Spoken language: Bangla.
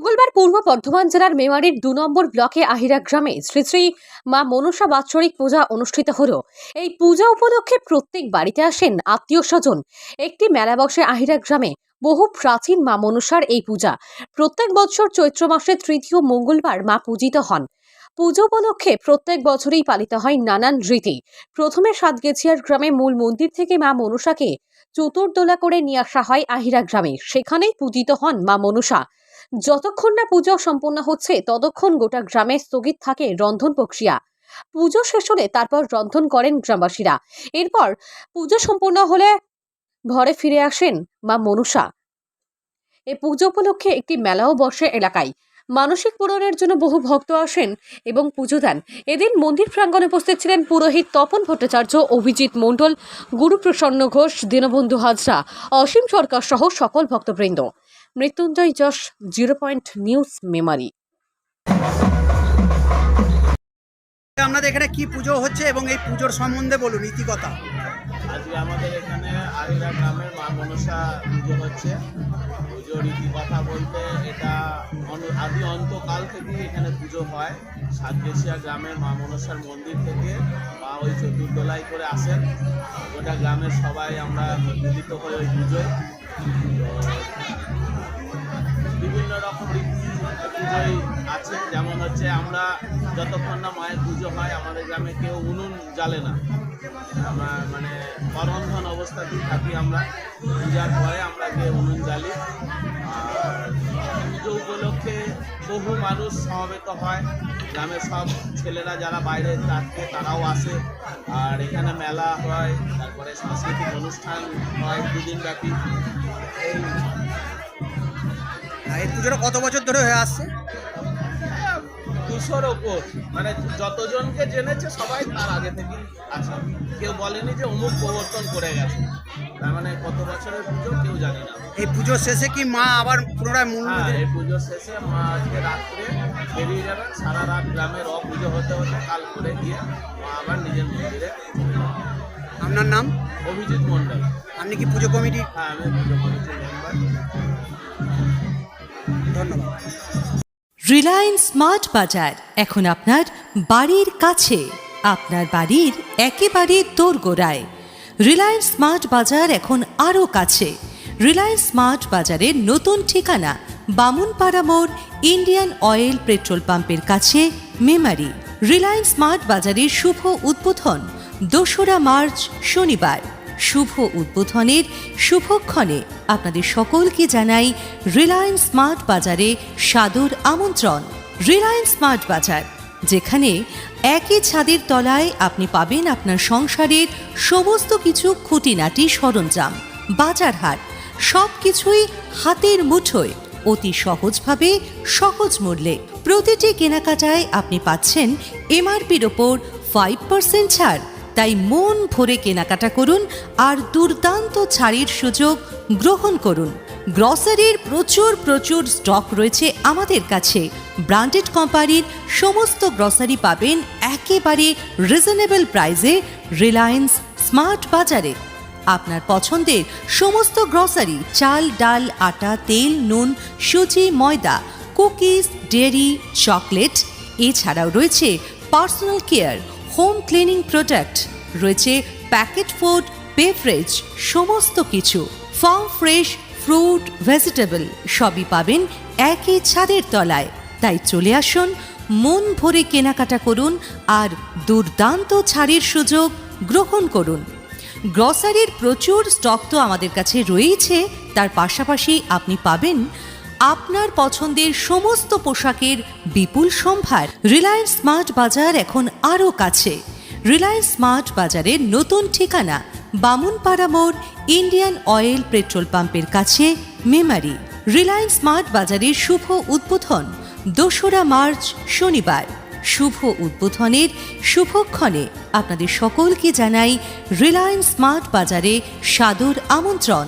মঙ্গলবার পূর্ব বর্ধমান জেলার মেমারির দু নম্বর ব্লকে আহিরা গ্রামে শ্রী শ্রী মা মনসা বাৎসরিক পূজা অনুষ্ঠিত হল। এই পূজা উপলক্ষে প্রত্যেক বাড়িতে আসেন আত্মীয় স্বজন। একটি মেলা বসে আহিরা গ্রামে বহু প্রাচীন মা মনসার এই পূজা। প্রত্যেক বছর চৈত্র মাসের তৃতীয় মঙ্গলবার মা পূজিত হন। পুজো উপলক্ষে প্রত্যেক বছরই পালিত হয় নানান রীতি। প্রথমে সাতগেছিয়ার গ্রামে মূল মন্দির থেকে মা মনসাকে চতুর্দোলা করে নিয়ে আসা হয় আহিরা গ্রামে। সেখানেই পূজিত হন মা মনসা। যতক্ষণ না পুজো সম্পন্ন হচ্ছে, ততক্ষণ গোটা গ্রামে স্থগিত থাকে রন্ধন প্রক্রিয়া। পুজো শেষ হলে তারপর রন্ধন করেন গ্রামবাসীরা। এরপর পুজো সম্পূর্ণ হলে ঘরে ফিরে আসেন মা মনুষা। এ পুজো উপলক্ষে একটি মেলাও বসে এলাকায়। মানসিক পূরণের জন্য বহু ভক্ত আসেন এবং পুজো দেন। এদিন মন্দির প্রাঙ্গণে উপস্থিত ছিলেন পুরোহিত তপন ভট্টাচার্য, অভিজিৎ মণ্ডল, গুরুপ্রসন্ন ঘোষ, দীনবন্ধু হাজরা, অসীম সরকার সহ সকল ভক্তবৃন্দ। Mrityunjoy Jash zero point news Memari. আপনাদের এখানে কি পুজো হচ্ছে এবং এই পুজোর সম্বন্ধে বলুন ইতিকথা আজকে আমাদের এখানে আরিরা গ্রামের মা মনসা পুজো হচ্ছে। পুজোর রীতি কথা বলতে এটা আদি অন্তকাল থেকেই এখানে পুজো হয়। সাতগেছিয়া গ্রামের মা মনসার মন্দির থেকে মা ওই চতুর্দোলাই করে আসেন। গোটা গ্রামের সবাই আমরা মিলিত হয়ে ওই পুজোয়। পুজোয় আছে। যেমন হচ্ছে আমরা যতক্ষণ না মায়ের পুজো হয়, আমাদের গ্রামে কেউ উনুন জ্বালে না। আমরা মানে করন্ধন অবস্থাতেই থাকি আমরা। পূজার পরে আমরা গিয়ে উনুন জ্বালি। পুজো উপলক্ষে বহু মানুষ সমবেত হয়। গ্রামের সব ছেলেরা যারা বাইরে থাকে, তারাও আসে। আর এখানে মেলা হয়, তারপরে সাংস্কৃতিক অনুষ্ঠান হয় দুদিন ব্যাপী এই এই পুজোটা কত বছর ধরে হয়ে আসছে? দুশোর ওপর। মানে যতজনকে জেনেছে সবাই তার আগে থেকেই আছে। কেউ বলেনি যে অমুক প্রবর্তন করে গেছে। তার মানে কত বছরের পুজো কেউ জানে না। এই পুজোর শেষে কি মা আবার পুনরায় মূল হ্যাঁ এই পুজোর শেষে মা আজকে রাত্রে বেরিয়ে যাবেন সারা রাত গ্রামের অ পুজো হতে হতে কাল করে গিয়ে মা আবার নিজের মন্দিরে আপনার নাম? অভিজিৎ মণ্ডল। আপনি কি পুজো কমিটি হ্যাঁ আমি পুজো কমিটির মেম্বার। রিলায়েন্স স্মার্ট বাজার এখন আপনার বাড়ির কাছে। আপনার বাড়ির একেবারে দোরগোড়ায়। রিলায়েন্স স্মার্ট বাজার এখন আরও কাছে। রিলায়েন্স স্মার্ট বাজারের নতুন ঠিকানা, বামুনপাড়া মোড় ইন্ডিয়ান অয়েল পেট্রোল পাম্পের কাছে মেমারি রিলায়েন্স স্মার্ট বাজারের শুভ উদ্বোধন, দোসরা মার্চ, শনিবার। শুভ উদ্বোধনের শুভক্ষণে আপনাদের সকলকে জানাই রিলায়েন্স স্মার্ট বাজারে সাদর আমন্ত্রণ। রিলায়েন্স স্মার্ট বাজার, যেখানে একই ছাদের তলায় আপনি পাবেন আপনার সংসারের সমস্ত কিছু খুঁটিনাটি সরঞ্জাম, বাজার হাট সব কিছুই হাতের মুঠোয় অতি সহজভাবে সহজ মূল্যে। প্রতিটি কেনাকাটায় আপনি পাচ্ছেন এমআরপির ওপর ফাইভ পার্সেন্ট ছাড়। তাই মন ভরে কেনাকাটা করুন আর দুর্দান্ত ছাড়ির সুযোগ গ্রহণ করুন। গ্রসারির প্রচুর প্রচুর স্টক রয়েছে আমাদের কাছে। ব্র্যান্ডেড কোম্পানির সমস্ত গ্রসারি পাবেন একেবারে রিজনেবল প্রাইসে রিলায়েন্স স্মার্ট বাজারে। আপনার পছন্দের সমস্ত গ্রসারি চাল, ডাল, আটা, তেল, নুন, সুজি, ময়দা কুকিজ ডেয়ারি চকলেট এছাড়াও রয়েছে personal care home cleaning product, রয়েছে প্যাকেট ফুড বেভারেজ সমস্ত কিছু। ফার্ম ফ্রেশ, ফ্রুট, ভেজিটেবল, সবই পাবেন একই ছাদের তলায়। তাই চলে আসুন, মন ভরে কেনাকাটা করুন আর দুর্দান্ত ছাড়ের সুযোগ গ্রহণ করুন। গ্রসারির প্রচুর স্টক তো আমাদের কাছে রয়েছে তার পাশাপাশি আপনি পাবেন আপনার পছন্দের সমস্ত পোশাকের বিপুল সম্ভার রিলায়েন্স স্মার্ট বাজার এখন আরও কাছে। রিলায়েন্স স্মার্ট বাজারের নতুন ঠিকানা, বামুনপাড়া মোড়, ইন্ডিয়ান অয়েল পেট্রোল পাম্পের কাছে মেমারি। রিলায়েন্স স্মার্ট বাজারের শুভ উদ্বোধন দোসরা মার্চ, শনিবার। শুভ উদ্বোধনের শুভক্ষণে আপনাদের সকলকে জানাই রিলায়েন্স স্মার্ট বাজারে সাদর আমন্ত্রণ।